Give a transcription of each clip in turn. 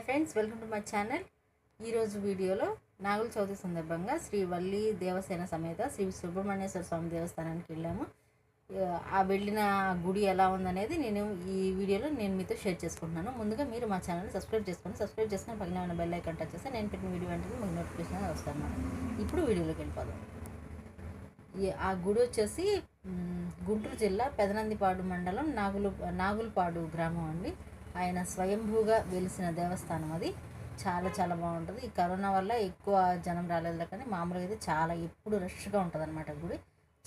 Hi friends welcome to my channel. ఈరోజు వీడియోలో నాగుల చవితి సందర్భంగా శ్రీ వల్లి దేవసేన సమేత శ్రీ సుబ్రహ్మణ్యేశ్వర స్వామి దేవస్థానానికి వెళ్ళాము. ఆ, వెళ్ళిన గుడి ఎలా ఉందనేది నేను ఈ వీడియోలో నేను మీతో షేర్ చేసుకుంటున్నాను. ముందుగా మీరు మా ఛానల్ని సబ్స్క్రైబ్ చేసుకోండి సబ్స్క్రైబ్ చేసుకుని పక్కన ఉన్న బెల్ ఐకాన్ టచ్ చేస్తే నేను పెట్టిన వీడియో వెంటనే మీకు నోటిఫికేషన్ వస్తాను ఇప్పుడు వీడియోలోకి వెళ్ళిపోదాం. ఈ- ఆ గుడి వచ్చేసి గుంటూరు జిల్లా పెదనందిపాడు మండలం నాగులు నాగులపాడు గ్రామం అండి. ఆయన స్వయంభూగా వెలిసిన దేవస్థానం అది. చాలా చాలా బాగుంటుంది. ఈ కరోనా వల్ల ఎక్కువ జనం రాలేదు కానీ మామూలుగా అయితే చాలా ఎప్పుడు రష్గా ఉంటుంది అనమాట గుడి.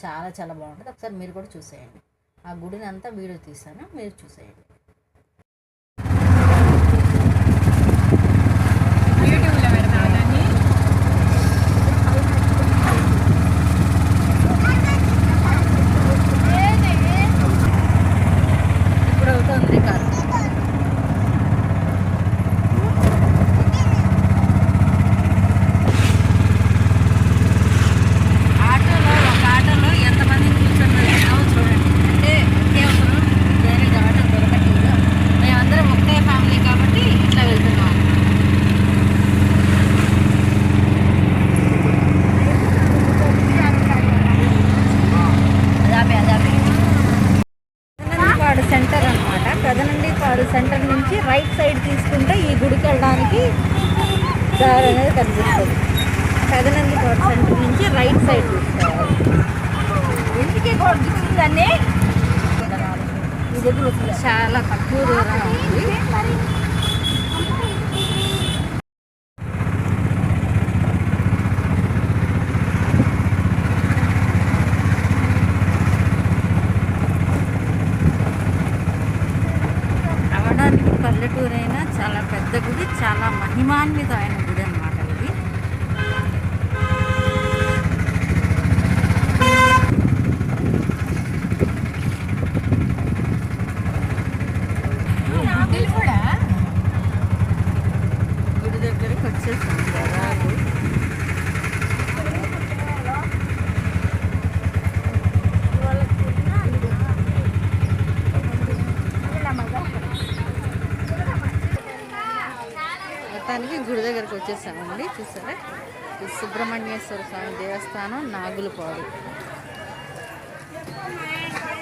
చాలా చాలా బాగుంటుంది. ఒకసారి మీరు కూడా చూసేయండి. ఆ గుడిని అంతా వీడియో తీసాను మీరు చూసేయండి. దారి అనేది కనిపిస్తుంది. పెదనంది పెదనందిపాడు సెంటర్ నుంచి రైట్ సైడ్ తీసుకోవాలి ఇంటికి దాన్ని చాలా తక్కువ దూరం ఉంది అవడానికి పల్లెటూరు అయినా చాలా పెద్ద గుడి చాలా మహిమాన్వితమైన గుడి అన్నమాట ఇది. గుడి దగ్గరికి వచ్చేసాం. దాదాపు మొత్తానికి గుడి దగ్గరకు వచ్చేసామండి. చూసారా? ఈ సుబ్రహ్మణ్యేశ్వర స్వామి దేవస్థానం నాగులపాడు.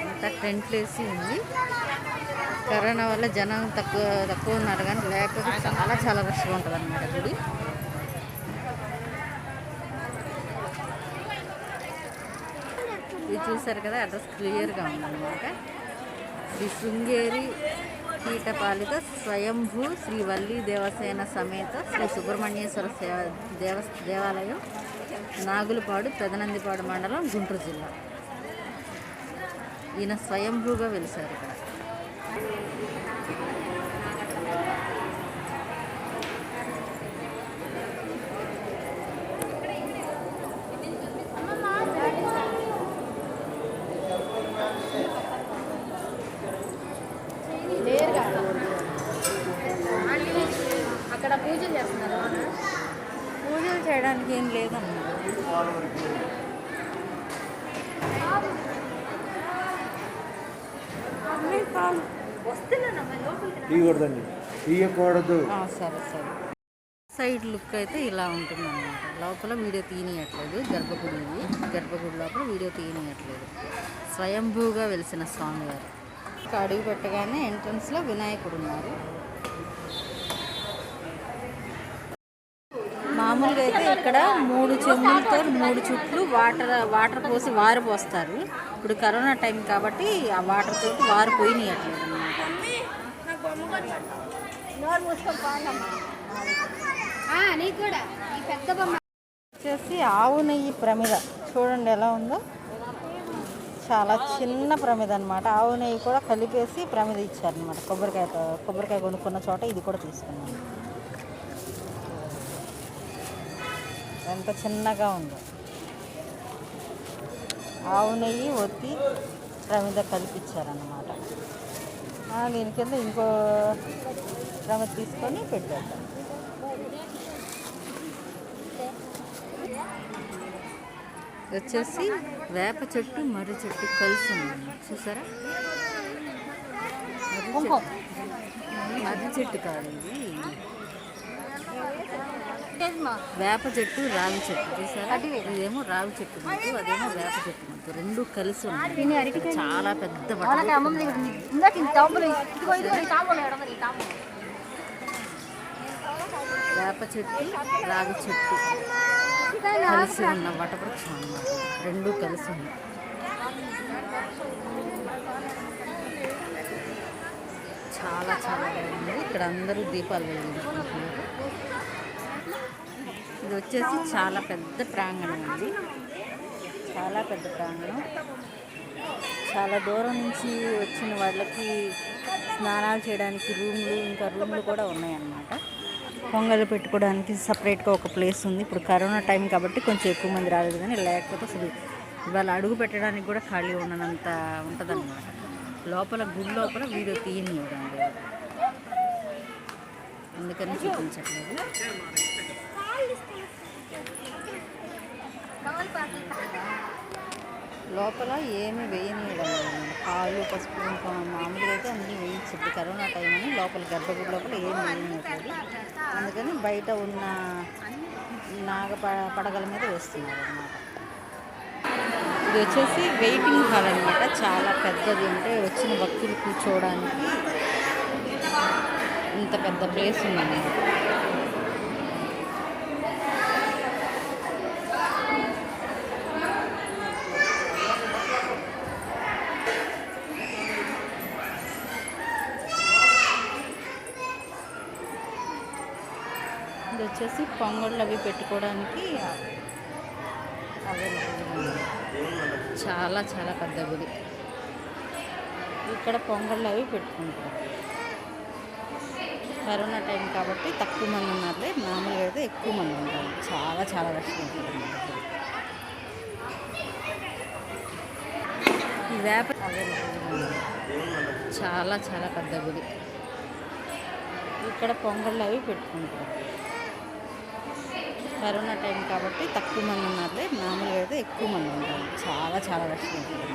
అంతా టెంట్లు వేసి ఉంది. కరోనా వల్ల జనం తక్కువ తక్కువ ఉన్నారు కానీ లేకపోతే చాలా చాలా రష్గా ఉంటుంది అన్నమాట గుడి. ఇది చూసారు కదా? అడ్రస్ క్లియర్గా ఉందన్నమాట. ఈ శృంగేరి కీటపాలిత స్వయంభూ శ్రీ వల్లి దేవసేన సమేత శ్రీ సుబ్రహ్మణ్యేశ్వర సేవ దేవ దేవాలయం నాగులపాడు పెదనందిపాడు మండలం గుంటూరు జిల్లా. ఈయన స్వయంభూగా వెలిశారు ఇక్కడ. పూజలు చేయడానికి ఏం లేదన్నారు తీయకూడదండి. తీయకూడదు. ఆ, సరే సరే. సైడ్ లుక్ అయితే ఇలా ఉంటుంది అనమాట లోపల వీడియో తీయనియట్లేదు. గర్భగుడి గర్భగుడి లోపల వీడియో తీయనియట్లేదు. స్వయంభూగా వెలిసిన స్వామివారు. ఇక అడుగు పెట్టగానే ఎంట్రన్స్లో వినాయకుడు ఉన్నారు. మామూలుగా అయితే ఇక్కడ మూడు చెంబులతో మూడు చుట్లు వాటర్ వాటర్ పోసి వారు పోస్తారు. ఇప్పుడు కరోనా టైం కాబట్టి ఆ వాటర్ తోటి వారు పెద్ద బొమ్మ. వచ్చేసి ఆవు నెయ్యి ప్రమిద. చూడండి ఎలా ఉందో. చాలా చిన్న ప్రమిద అనమాట ఆవు నెయ్యి కూడా కలిపేసి ప్రమిద ఇచ్చారనమాట కొబ్బరికాయతో కొబ్బరికాయ కొనుక్కున్న చోట ఇది కూడా తీసుకున్నాను. ఎంత చిన్నగా ఉందో. ఆవు నెయ్యి ఒత్తి ప్రమిద కలిపిచ్చారనమాట దీని కింద ఇంకో ప్రమిద తీసుకొని పెట్టేద్దాం. వచ్చేసి వేప చెట్టు మర్రి చెట్టు కలిసి ఉంది చూసారా? మర్రి చెట్టు. మర్రి చెట్టు కాదు ఇది వేప చెట్టు రావి చెట్టు చూసారా? ఇదేమో రావి చెట్టు ముద్దు అదేమో వేప చెట్టు ముద్దు. రెండు కలిసి ఉన్నాయి. చాలా పెద్ద వేప చెట్టు రావి చెట్టు కలిసి ఉన్న వటవృక్షం అన్నమాట. రెండు కలిసి ఉన్నాయి. చాలా చాలా బాగుంది. ఇక్కడ అందరూ దీపాలు వెలిగించుకుంటున్నారు. ఇది వచ్చేసి చాలా పెద్ద ప్రాంగణం అండి చాలా పెద్ద ప్రాంగణం. చాలా దూరం నుంచి వచ్చిన వాళ్ళకి స్నానాలు చేయడానికి రూమ్లు ఇంకా రూమ్లు కూడా ఉన్నాయన్నమాట. పొంగలు పెట్టుకోవడానికి సపరేట్గా ఒక ప్లేస్ ఉంది. ఇప్పుడు కరోనా టైం కాబట్టి కొంచెం ఎక్కువ మంది రాలేదు కానీ లేకపోతే అసలు ఇవాళ అడుగు పెట్టడానికి కూడా ఖాళీ ఉండనంత ఉంటుందన్నమాట. లోపల గుడి లోపల వీడియో తీయనివ్వడండి అందుకని చూపించట్లేదు. లోపల ఏమి వేయనీయడం లేదన్నమాట పాలు పసుపు ఇంకా మామూలుగా అయితే అన్నీ వేయించింది కరోనా టైం అని లోపల గర్భగుడి లోపల ఏమి వేయనీయట్లేదు అందుకని బయట ఉన్న నాగ పడగల మీద వేస్తున్నారు అన్నమాట ఇది వచ్చేసి వెయిటింగ్ హాల్ అనమాట చాలా పెద్దది అంటే వచ్చిన భక్తులు కూర్చోవడానికి ఇంత పెద్ద ప్లేస్ ఉందండి ఇది వచ్చేసి పొంగళ్ళు అవి పెట్టుకోవడానికి అవైలబుల్ చాలా చాలా పెద్ద గుడి. ఇక్కడ పొంగళ్ళు అవి పెట్టుకుంటారు. కరోనా టైం కాబట్టి తక్కువ మంది ఉన్నారులే మామూలుగా అయితే ఎక్కువ మంది ఉంటారు. చాలా చాలా రష్ ఉంటుంది ఈ వేప అవైలబుల్ చాలా చాలా పెద్ద గుడి. ఇక్కడ పొంగళ్ళు అవి పెట్టుకుంటారు. కరోనా టైం కాబట్టి తక్కువ మంది ఉన్నారులే. మామూలుగా అయితే ఎక్కువ మంది ఉంటారు. చాలా చాలా రష్ ఉంటుంది.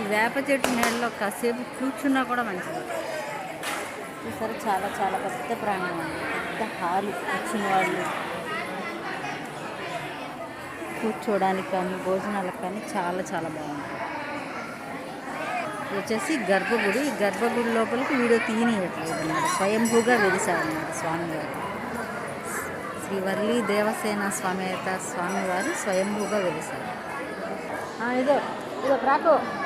ఈ వేప చెట్టు నీళ్ళలో కాసేపు కూర్చున్నా కూడా మంచిది. ఈసారి చాలా చాలా పెద్ద ప్రాణం అండి. పెద్ద హాలు వచ్చిన వాళ్ళు. కూర్చోడానికి కానీ భోజనాలకు కానీ చాలా చాలా బాగుంటుంది వచ్చేసి గర్భగుడి ఈ గర్భగుడి లోపలికి వీడియో తీయనియట్లేదు అన్నమాట. స్వయంభూగా వెలిసారన్నమాట స్వామివారు. శ్రీ వర్లి దేవసేన స్వామి స్వామివారు స్వయంభూగా వెలిసారు ఇదో ఇదో రాకు.